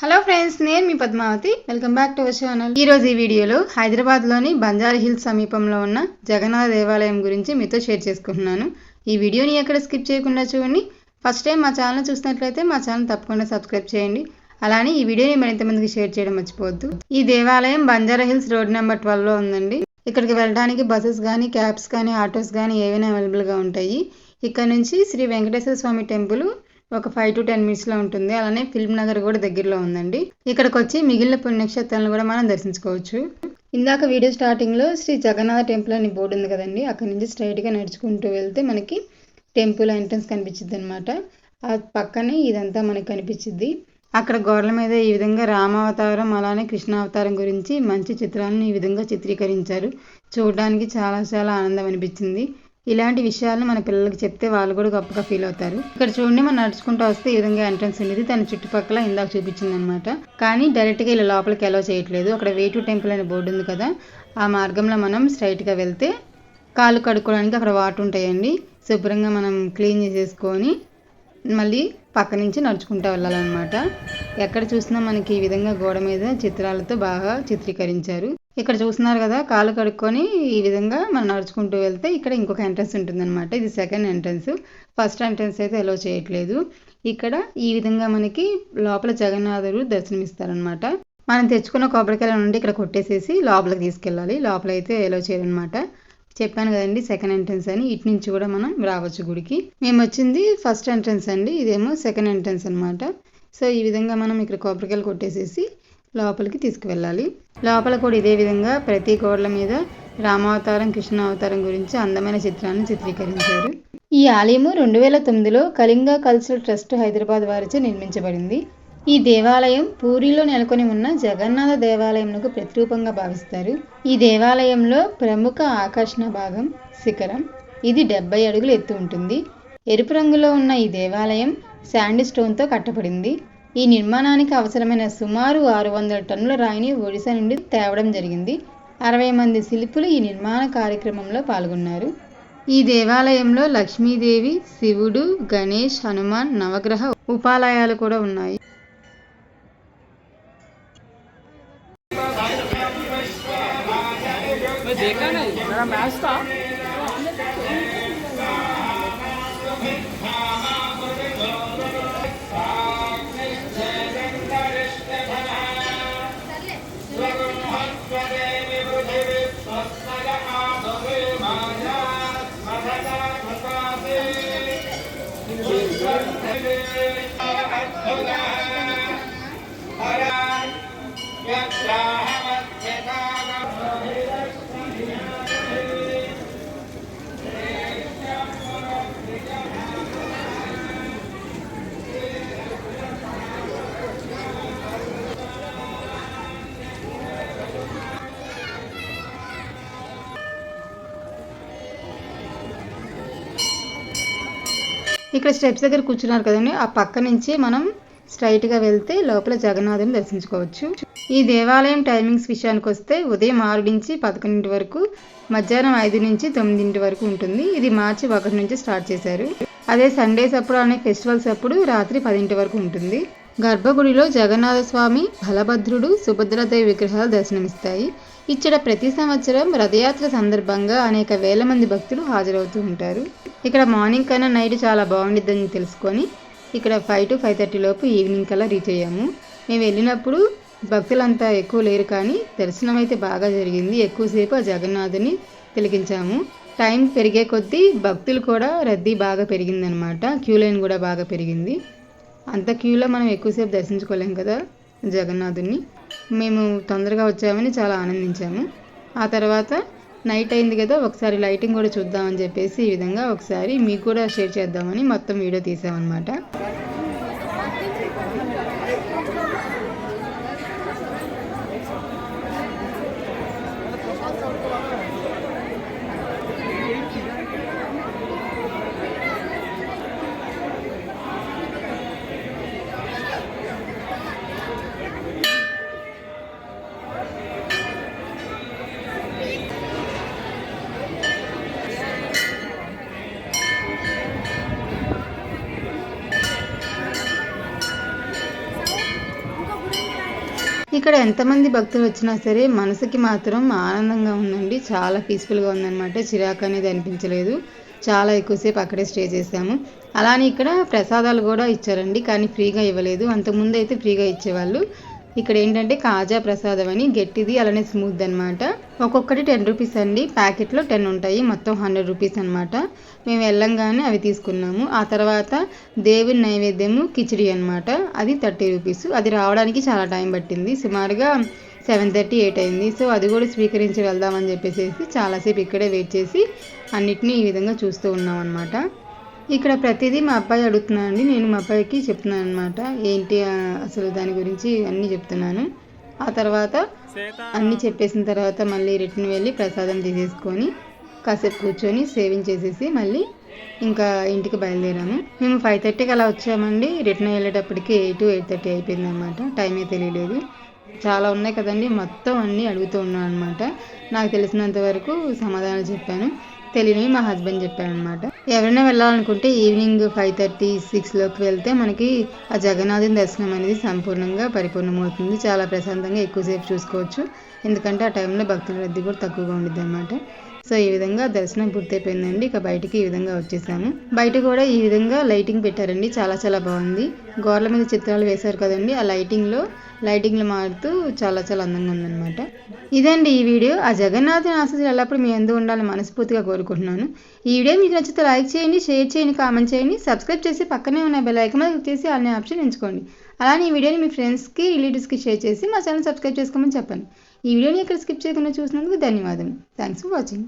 Hello friends నేను మీ Padmavathi. Welcome back to our channel ఈ రోజు ఈ వీడియోలో హైదరాబాద్లోని బంజారా హిల్స్ సమీపంలో ఉన్న జగన్నాథ దేవాలయం గురించి మీతో షేర్ చేసుకుంటున్నాను. ఈ వీడియోని ఎక్కడ స్కిప్ చేయకుండా చూడండి. ఫస్ట్ టైం మా ఛానల్ చూసినట్లయితే మా ఛానల్ తప్పకుండా సబ్స్క్రైబ్ చేయండి. అలానే ఈ వీడియోని మరింత మందికి షేర్ చేయడం మర్చిపోవద్దు. ఈ దేవాలయం బంజారా హిల్స్ రోడ్ నెంబర్ ట్వెల్వ్లో ఉందండి. ఇక్కడికి వెళ్ళడానికి బస్సెస్ కానీ క్యాబ్స్ కానీ ఆటోస్ కానీ ఏవైనా అవైలబుల్గా ఉంటాయి. ఇక్కడ నుంచి శ్రీ వెంకటేశ్వర స్వామి టెంపుల్ ఒక ఫైవ్ టు టెన్ మినిట్స్లో ఉంటుంది. అలానే ఫిల్మ్ నగర్ కూడా దగ్గరలో ఉందండి. ఇక్కడికి వచ్చి మిగిలిన పుణ్యక్షేత్రాలను కూడా మనం దర్శించుకోవచ్చు. ఇందాక వీడియో స్టార్టింగ్లో శ్రీ జగన్నాథ టెంపుల్ అని బోర్డు ఉంది కదండి. అక్కడ నుంచి స్ట్రైట్గా నడుచుకుంటూ వెళ్తే మనకి టెంపుల్ ఎంట్రన్స్ కనిపించింది అనమాట ఆ పక్కనే ఇదంతా మనకి కనిపించింది అక్కడ గోడల మీద ఈ విధంగా రామావతారం అలానే కృష్ణావతారం గురించి మంచి చిత్రాలను ఈ విధంగా చిత్రీకరించారు. చూడడానికి చాలా చాలా ఆనందం అనిపించింది. ఇలాంటి విషయాలను మన పిల్లలకి చెప్తే వాళ్ళు కూడా గొప్పగా ఫీల్ అవుతారు. ఇక్కడ చూడండి మనం నడుచుకుంటూ వస్తే ఈ విధంగా ఎంట్రన్స్ ఉండేది తన చుట్టుపక్కల ఇందాక చూపించింది అనమాట కానీ డైరెక్ట్గా ఇలా లోపలికి ఎలా చేయట్లేదు. అక్కడ వే టు టెంపుల్ అనే బోర్డు ఉంది కదా ఆ మార్గంలో మనం స్ట్రైట్గా వెళ్తే కాళ్ళు కడుక్కోవడానికి అక్కడ వాటర్ ఉంటాయండి. శుభ్రంగా మనం క్లీన్ చేసేసుకొని మళ్ళీ పక్క నుంచి నడుచుకుంటూ వెళ్ళాలన్నమాట. ఎక్కడ చూసినా మనకి ఈ విధంగా గోడ మీద చిత్రాలతో బాగా చిత్రీకరించారు. ఇక్కడ చూస్తున్నారు కదా కాలు కడుక్కొని ఈ విధంగా మనం నడుచుకుంటూ వెళ్తే ఇక్కడ ఇంకొక ఎంట్రన్స్ ఉంటుందన్నమాట. ఇది సెకండ్ ఎంట్రన్స్ ఫస్ట్ ఎంట్రన్స్ అయితే అలో చేయట్లేదు. ఇక్కడ ఈ విధంగా మనకి లోపల జగన్నాథుడు దర్శనమిస్తారనమాట మనం తెచ్చుకున్న కొబ్బరికాయల నుండి ఇక్కడ కొట్టేసేసి లోపలికి తీసుకెళ్ళాలి. లోపల అయితే ఎలో చేయరనమాట చెప్పాను కదండి సెకండ్ ఎంట్రన్స్ అని. ఇటు నుంచి కూడా మనం రావచ్చు గుడికి. మేము వచ్చింది ఫస్ట్ ఎంట్రన్స్ అండి. ఇదేమో సెకండ్ ఎంట్రన్స్ అనమాట సో ఈ విధంగా మనం ఇక్కడ కొబ్బరికాయలు కొట్టేసేసి లోపలికి తీసుకువెళ్ళాలి. లోపల కూడా ఇదే విధంగా ప్రతి గోడల మీద రామావతారం కృష్ణ అవతారం గురించి అందమైన చిత్రాన్ని చిత్రీకరించారు. ఈ ఆలయము రెండు వేల తొమ్మిదిలో కళింగ కల్చరల్ ట్రస్ట్ హైదరాబాద్ వారిచే నిర్మించబడింది. ఈ దేవాలయం పూరిలో నెలకొని ఉన్న జగన్నాథ దేవాలయంకు ప్రతిరూపంగా భావిస్తారు. ఈ దేవాలయంలో ప్రముఖ ఆకర్షణ భాగం శిఖరం. ఇది డెబ్బై అడుగులు ఎత్తు ఉంటుంది. ఎరుపు రంగులో ఉన్న ఈ దేవాలయం శాండీ స్టోన్తో కట్టబడింది. ఈ నిర్మాణానికి అవసరమైన సుమారు ఆరు వందల టన్నుల రాయిని ఒడిశా నుండి తేవడం జరిగింది. అరవై మంది శిల్పులు ఈ నిర్మాణ కార్యక్రమంలో పాల్గొన్నారు. ఈ దేవాలయంలో లక్ష్మీదేవి శివుడు గణేష్ హనుమాన్ నవగ్రహ ఉపాలయాలు కూడా ఉన్నాయి. देखा नहीं मेरा मैच था ఇక్కడ స్టెప్స్ దగ్గర కూర్చున్నారు కదండి. ఆ పక్క నుంచి మనం స్ట్రైట్గా వెళ్తే లోపల జగన్నాథుని దర్శించుకోవచ్చు. ఈ దేవాలయం టైమింగ్స్ విషయానికి వస్తే ఉదయం ఆరు నుంచి పదకొండింటి వరకు మధ్యాహ్నం ఐదు నుంచి తొమ్మిదింటి వరకు ఉంటుంది. ఇది మార్చి ఒకటి నుంచి స్టార్ట్ చేశారు. అదే సండేస్ అప్పుడు అనే ఫెస్టివల్స్ అప్పుడు రాత్రి పదింటి వరకు ఉంటుంది. గర్భగుడిలో జగన్నాథ స్వామి బలభద్రుడు సుభద్రదేవి విగ్రహాలు దర్శనమిస్తాయి. ఇక్కడ ప్రతి సంవత్సరం రథయాత్ర సందర్భంగా అనేక వేల మంది భక్తులు హాజరవుతూ ఉంటారు. ఇక్కడ మార్నింగ్ కన్నా నైట్ చాలా బాగుండిద్దని తెలుసుకొని ఇక్కడ ఫైవ్ టు ఫైవ్ థర్టీ లోపు ఈవినింగ్ కల్లా రీచ్ అయ్యాము. మేము వెళ్ళినప్పుడు భక్తులంతా ఎక్కువ లేరు కానీ దర్శనం అయితే బాగా జరిగింది. ఎక్కువసేపు ఆ జగన్నాథుని తిలకించాము. టైం పెరిగే కొద్దీ భక్తులు కూడా రద్దీ బాగా పెరిగిందనమాట. క్యూ లైన్ కూడా బాగా పెరిగింది. అంత క్యూలో మనం ఎక్కువసేపు దర్శించుకోలేం కదా జగన్నాథుని మేము తొందరగా వచ్చామని చాలా ఆనందించాము. ఆ తర్వాత నైట్ అయింది కదా ఒకసారి లైటింగ్ కూడా చూద్దామని చెప్పేసి ఈ విధంగా ఒకసారి మీకు కూడా షేర్ చేద్దామని మొత్తం వీడియో తీసామన్నమాట. ఇక్కడ ఎంతమంది భక్తులు వచ్చినా సరే మనసుకి మాత్రం ఆనందంగా ఉందండి. చాలా పీస్ఫుల్గా ఉందన్నమాట. చిరాకు అనేది అనిపించలేదు. చాలా ఎక్కువసేపు అక్కడే స్టే చేసాము అలానే ఇక్కడ ప్రసాదాలు కూడా ఇచ్చారండి కానీ ఫ్రీగా ఇవ్వలేదు. అంతకుముందు అయితే ఫ్రీగా ఇచ్చేవాళ్ళు. ఇక్కడ ఏంటంటే కాజా ప్రసాదం అని గట్టిది అలానే స్మూత్ అన్నమాట. ఒక్కొక్కటి టెన్ రూపీస్ అండి. ప్యాకెట్లో టెన్ ఉంటాయి. మొత్తం హండ్రెడ్ రూపీస్ అనమాట మేము వెళ్ళంగానే అవి తీసుకున్నాము. ఆ తర్వాత దేవుని నైవేద్యము కిచిడి అనమాట అది థర్టీ రూపీస్. అది రావడానికి చాలా టైం పట్టింది. సుమారుగా సెవెన్ థర్టీ ఎయిట్ అయింది. సో అది కూడా స్వీకరించి వెళ్దామని చెప్పేసి చాలాసేపు ఇక్కడే వెయిట్ చేసి అన్నిటినీ ఈ విధంగా చూస్తూ ఉన్నాం అనమాట ఇక్కడ ప్రతిదీ మా అబ్బాయి అడుగుతున్నానండి నేను మా అబ్బాయికి చెప్తున్నాను అనమాట ఏంటి అసలు దాని గురించి అన్నీ చెప్తున్నాను. ఆ తర్వాత అన్నీ చెప్పేసిన తర్వాత మళ్ళీ రిటర్న్ వెళ్ళి ప్రసాదం తీసేసుకొని కాసేపు కూర్చొని సేవింగ్ చేసేసి మళ్ళీ ఇంకా ఇంటికి బయలుదేరాము. మేము ఫైవ్ థర్టీకి అలా వచ్చామండి. రిటర్న్ వెళ్ళేటప్పటికి ఎయిట్ ఎయిట్ థర్టీ అయిపోయింది అనమాట టైమే తెలియలేదు. చాలా ఉన్నాయి కదండి. మొత్తం అన్నీ అడుగుతూ ఉన్నాను అనమాట నాకు తెలిసినంత వరకు సమాధానాలు చెప్పాను. తెలియని మా హస్బెండ్ చెప్పారనమాట ఎవరైనా వెళ్ళాలనుకుంటే ఈవినింగ్ ఫైవ్ థర్టీ సిక్స్లోకి వెళ్తే మనకి ఆ జగన్నాథుని దర్శనం అనేది సంపూర్ణంగా పరిపూర్ణమవుతుంది. చాలా ప్రశాంతంగా ఎక్కువసేపు చూసుకోవచ్చు. ఎందుకంటే ఆ టైంలో భక్తుల రద్దీ కూడా తక్కువగా ఉండిద్ది అనమాట సో ఈ విధంగా దర్శనం పూర్తయిపోయిందండి. ఇక బయటికి ఈ విధంగా వచ్చేసాము. బయట కూడా ఈ విధంగా లైటింగ్ పెట్టారండి. చాలా చాలా బాగుంది. గోడల మీద చిత్రాలు వేశారు కదండి. ఆ లైటింగ్లో లైటింగ్లు మారుతూ చాలా చాలా అందంగా ఉందన్నమాట. ఇదండి ఈ వీడియో. ఆ జగన్నాథుని ఆశీస్సులు ఎల్లప్పుడూ మీ అందు ఉండాలని మనస్ఫూర్తిగా కోరుకుంటున్నాను. ఈ వీడియో మీకు నచ్చితే లైక్ చేయండి షేర్ చేయండి కామెంట్ చేయండి సబ్స్క్రైబ్ చేసి పక్కనే ఉన్న బెల్ ఐకన్ మీద క్లిక్ చేసి అనే ఆప్షన్ ఎంచుకోండి. అలానే ఈ వీడియోని మీ ఫ్రెండ్స్కి రిలేటివ్స్కి షేర్ చేసి మా ఛానల్ సబ్స్క్రైబ్ చేసుకోమని చెప్పండి. ఈ వీడియోని ఇక్కడ స్కిప్ చేయకుండా చూసినందుకు ధన్యవాదం థ్యాంక్స్ ఫర్ వాచింగ్